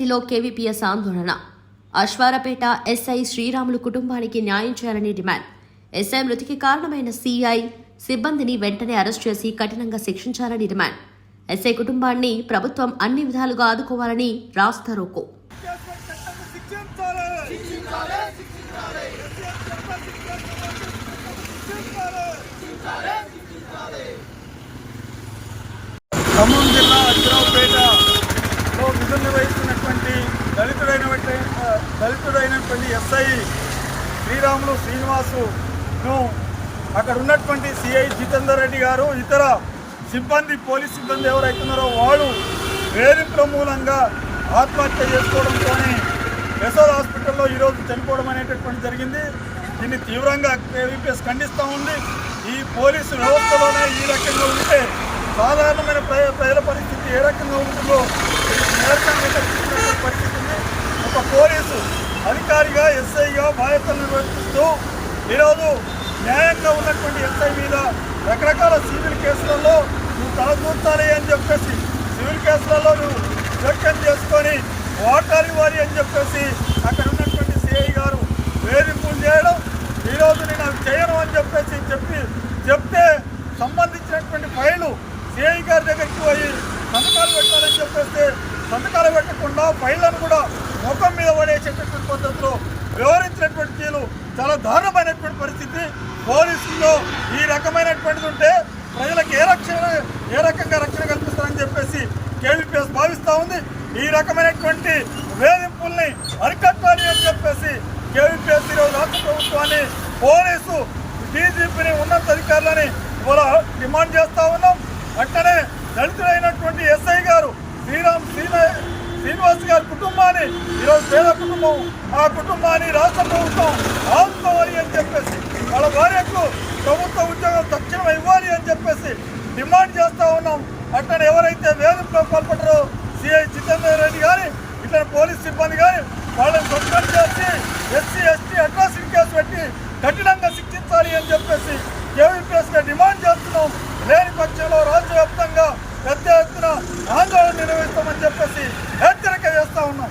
పరిస్థితిలో కేవీపీఎస్ ఆందోళన. అశ్వారపేట ఎస్ఐ శ్రీరాములు కుటుంబానికి న్యాయం చేయాలని డిమాండ్. ఎస్ఐ మృతికి కారణమైన సిఐ సిబ్బందిని వెంటనే అరెస్ట్ చేసి కఠినంగా శిక్షించాలని డిమాండ్. ఎస్ఐ కుటుంబాన్ని ప్రభుత్వం అన్ని విధాలుగా ఆదుకోవాలని రాస్తారోకో ఖమ్మం జిల్లా అచ్చిరావుపేటలో విధులు నిర్వహిస్తున్నటువంటి దళితుడైనటువంటి ఆ, దళితుడైనటువంటి ఎస్ఐ శ్రీరాములు శ్రీనివాసును అక్కడ ఉన్నటువంటి సిఐ జితేందర్ రెడ్డి గారు ఇతర సిబ్బంది పోలీస్ సిబ్బంది ఎవరైతే ఉన్నారో వాళ్ళు వేధింపుల మూలంగా ఆత్మహత్య చేసుకోవడంతోనే యశోద్ హాస్పిటల్లో ఈరోజు చనిపోవడం అనేటటువంటి జరిగింది. దీన్ని తీవ్రంగా కేవీపీఎస్ ఖండిస్తూ ఉంది. ఈ పోలీసు వ్యవస్థలోనే ఈ రకంగా ఉంటే సాధారణమైన ప్రజల పరిస్థితి ఏ రకంగా ఉంటుందో పరిస్థితి ఉంది. ఒక పోలీసు అధికారిగా ఎస్ఐగా బాధ్యతలు నిర్వర్తిస్తూ ఈరోజు న్యాయంగా ఉన్నటువంటి ఎస్ఐ మీద రకరకాల సివిల్ కేసులలో నువ్వు తలదూర్చాలి అని చెప్పేసి సివిల్ కేసులలో నువ్వు జోక్యం చేసుకొని ఓటాలి వారి అని చెప్పేసి అక్కడ ఉన్నటువంటి సిఐ గారు సంతకాలు పెట్టకుండా ఫైళ్ళను కూడా ముఖం మీద పడేసేటటువంటి పద్ధతిలో వివరించినటువంటి తీరు చాలా దారుణమైనటువంటి పరిస్థితి. పోలీసుల్లో ఈ రకమైనటువంటిది ఉంటే ప్రజలకు ఏ రక్షణ ఏ రకంగా రక్షణ కల్పిస్తారని చెప్పేసి కేవీపీఎస్ భావిస్తూ ఉంది. ఈ రకమైనటువంటి వేధింపుల్ని అరికట్టాలి అని చెప్పేసి కేవీపీఎస్ ఈరోజు రాష్ట్ర ప్రభుత్వాన్ని పోలీసు డీజీపీని ఉన్నతాధికారులని ఇవాళ డిమాండ్ చేస్తూ ఉన్నాం. అట్లనే దళితుడైనటువంటి ఎస్ఐ గారు శ్రీరామ్ శ్రీన శ్రీనివాస్ గారి కుటుంబాన్ని ఈరోజు పేద కుటుంబం ఆ కుటుంబాన్ని రాష్ట్ర ప్రభుత్వం ఆదుకోవాలి అని చెప్పేసి వాళ్ళ భార్యకు ప్రభుత్వ ఉద్యోగం తక్షణం ఇవ్వాలి అని చెప్పేసి డిమాండ్ చేస్తూ ఉన్నాం. అట్లనే ఎవరైతే వేధింపులో పాల్పడ్డారో సిఐ జితేందర్ రెడ్డి కానీ ఇట్లా పోలీస్ సిబ్బంది కానీ వాళ్ళని సస్పెండ్ చేసి ఎస్సీ ఎస్టీ అట్రాసిటీ కేసు పెట్టి కఠినంగా శిక్షించాలి అని చెప్పేసి కేవీపీఎస్ డిమాండ్ చేస్తున్నాం. లేని పక్షంలో రాష్ట్ర వ్యాప్తంగా పెద్ద ఎత్తున ఆందోళన నిర్వహిస్తామని చెప్పేసి హెచ్చరిక చేస్తా ఉన్నాం